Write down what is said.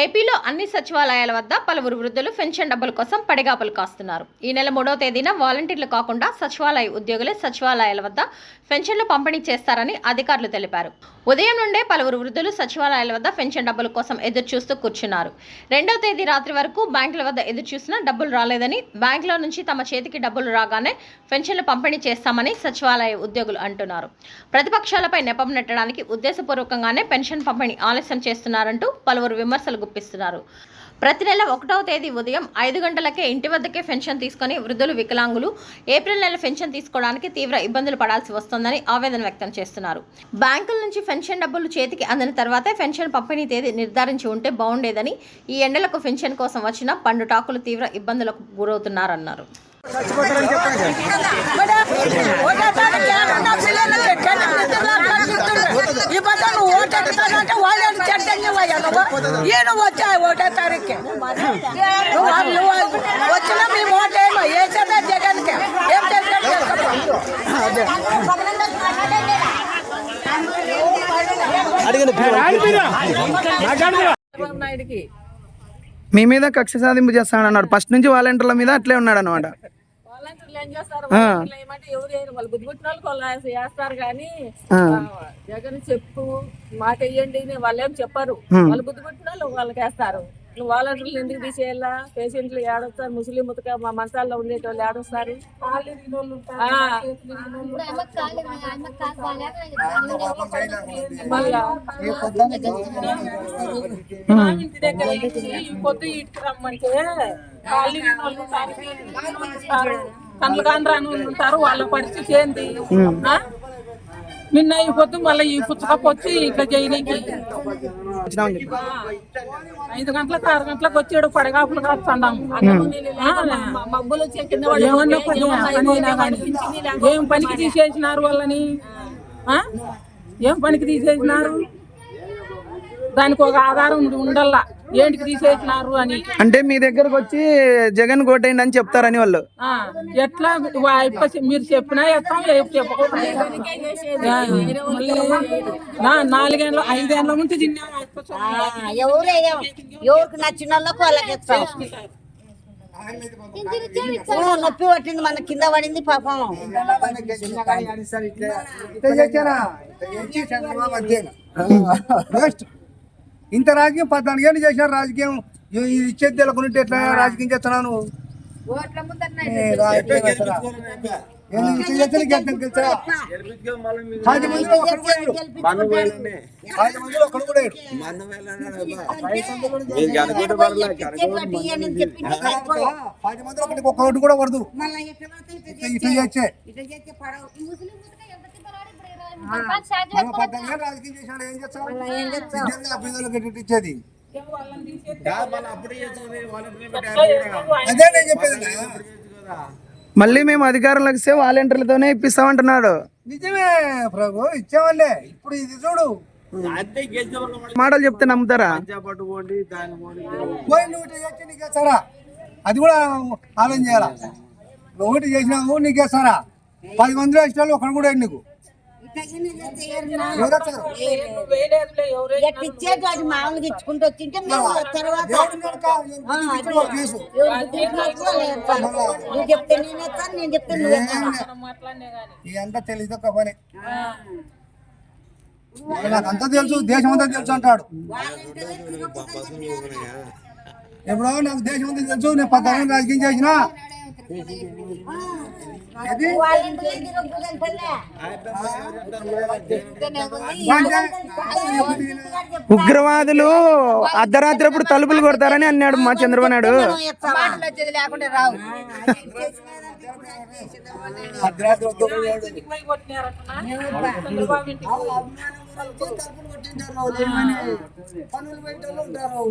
ఏపీలో అన్ని సచివాలయాల వద్ద పలువురు వృద్ధులు పెన్షన్ డబ్బుల కోసం పడిగాపులు కాస్తున్నారు. ఈ నెల మూడవ తేదీన వాలంటీర్లు కాకుండా సచివాలయ ఉద్యోగులే సచివాలయాల వద్ద పెన్షన్లు పంపిణీ చేస్తారని అధికారులు తెలిపారు. ఉదయం నుండే పలువురు వృద్ధులు సచివాలయాల వద్ద పెన్షన్ డబ్బుల కోసం ఎదురు చూస్తూ కూర్చున్నారు. రెండో తేదీ రాత్రి వరకు బ్యాంకుల వద్ద ఎదురు చూసినా డబ్బులు రాలేదని బ్యాంకులో నుంచి తమ చేతికి డబ్బులు రాగానే పెన్షన్లు పంపిణీ చేస్తామని సచివాలయ ఉద్యోగులు అంటున్నారు. ప్రతిపక్షాలపై నెపం నెట్టడానికి ఉద్దేశపూర్వకంగానే పెన్షన్ పంపిణీ ఆలస్యం చేస్తున్నారంటూ పలువురు విమర్శలు గుప్పిస్తున్నారు. ప్రతి నెల ఒకటవ తేదీ ఉదయం ఐదు గంటలకే ఇంటి వద్దకే పెన్షన్ తీసుకొని వృద్ధులు వికలాంగులు ఏప్రిల్ నెల పెన్షన్ తీసుకోవడానికి తీవ్ర ఇబ్బందులు పడాల్సి వస్తోందని ఆవేదన వ్యక్తం చేస్తున్నారు. బ్యాంకుల నుంచి పెన్షన్ డబ్బులు చేతికి అందిన తర్వాతే పెన్షన్ పంపిణీ తేదీ నిర్ధారించి ఉంటే బాగుండేదని ఈ ఎండలకు పెన్షన్ కోసం వచ్చిన పండుటాకులు తీవ్ర ఇబ్బందులకు గురవుతున్నారన్నారు ఈ బట్ట నువ్వు ఓటెత్తానంటే వాళ్ళు చెడ్డంగా నువ్వు ఈయన వచ్చా? ఒకటో తారీఖు. నువ్వు వచ్చినా మేము ఓటేమో వేసేదా జగన్కి. ఏం చేస్తాడు? చంద్రబాబు నాయుడుకి మీ మీద కక్ష సాధింపు చేస్తానన్నాడు. ఫస్ట్ నుంచి వాలంటీర్ల మీద అట్లే ఉన్నాడు అనమాట వాలంటీర్లు ఏం చేస్తారు? వాలంటీర్లు ఏమంటే ఎవరు వేయరు వాళ్ళు బుద్ధి పుట్టిన వాళ్ళు వేస్తారు కానీ జగన్ చెప్పు మాట వేయండి వాళ్ళు ఏం చెప్పరు. వాళ్ళు బుద్ధి పుట్టిన వాళ్ళు వాళ్ళకి వేస్తారు వాలంటీర్లు ఎందుకు తీసేయాలా? పేషెంట్లు ఏడొస్తారు ముస్లిం ముతక మా మంచాల్లో ఉండేటోళ్ళు ఏడొస్తారు? మళ్ళా? ఇంటి పొద్దు ఇటుకు రమ్మంటే ఇన్ని వాళ్ళు ఉంటారు. కళ్ళు కాని రాని ఉంటారు వాళ్ళ పరిస్థితి ఆ? నిన్న ఈ పొద్దు మళ్ళీ ఈ పుచ్చకప్పు వచ్చి ఇట్లా చేయడానికి. ఐదు గంటలకు ఆరు గంటలకు వచ్చాడు పడగాపులు కాస్తున్నాము ఏమన్నా పని ఏం పనికి తీసేసినారు వాళ్ళని? ఆ? ఏం పనికి తీసేసినారు? దానికి ఒక ఆధారం ఉండల్లా. ఏంటికి తీసేసినారు అని. అంటే మీ దగ్గరకు వచ్చి జగన్ కోటేయండి అని చెప్తారని వాళ్ళు. ఆ, ఎట్లా వా- ఇప్ప మీరు చెప్పినా ఎత్తాం చెప్పకుండా నాలుగేళ్ళ ఐదేళ్ళ నుంచి తిన్నాం ఆ ఇప్ప చె- ఎవరు ఎవరికి నచ్చిన వాళ్ళకు వాళ్ళకి ఇస్తాం ఓ, నొప్పి పట్టింది మన కింద పడింది పాపం. నెక్స్ట్ ఇంత రాజకీయం పద్నాలుగు ఏళ్ళు చేసిన రాజకీయం. ఇది ఇచ్చేది తెలకుంటే ఎట్లా రాజకీయం చేస్తున్నావు నువ్వు? పది మందిలో ఒకడు కూడా లేడు. పది మందిలో ఒకడు కూడా లేడు. పది మందిలో ఒకటి కూడా పడదు ఇట్లా ఇట్లా చేస్తే పద్నాలుగు ఏళ్ళు రాజకీయం ఏం చేస్తావు? ఇచ్చేది? అదే నేను చెప్పేది. మళ్ళీ మేము అధికారంలోకి వస్తే వాలంటీర్లతోనే ఇప్పిస్తామంటున్నాడు. నిజమే ప్రభు ఇచ్చేవాళ్ళే. ఇప్పుడు ఇది చూడు. మాటలు చెప్తే నమ్ముతారా? నీకేస్తారా అది కూడా ఆలోచన చేయాలా? నువ్వు ఒకటి చేసినావు నీకేస్తారా పది మందిలో ఇష్టాలు ఒకడు కూడా నీకు. ఇచ్చేది అది మామూలుగా ఇచ్చుకుంటూ వచ్చింటే మేము తర్వాత నువ్వు చెప్తే నేను నేను చెప్తే నువ్వు తెలియదు. ఒక పని నాకు అంతా తెలుసు దేశం అంతా తెలుసు అంటాడు ఎప్పుడో నాకు దేశం అంతా తెలుసు నేను పద్నాలుగు రాజకీయం చేసినా ఉగ్రవాదులు అర్ధరాత్రి అప్పుడు తలుపులు కొడతారని అన్నాడు మా చంద్రబాబు నాయుడు. పనులు బయట ఉంటారు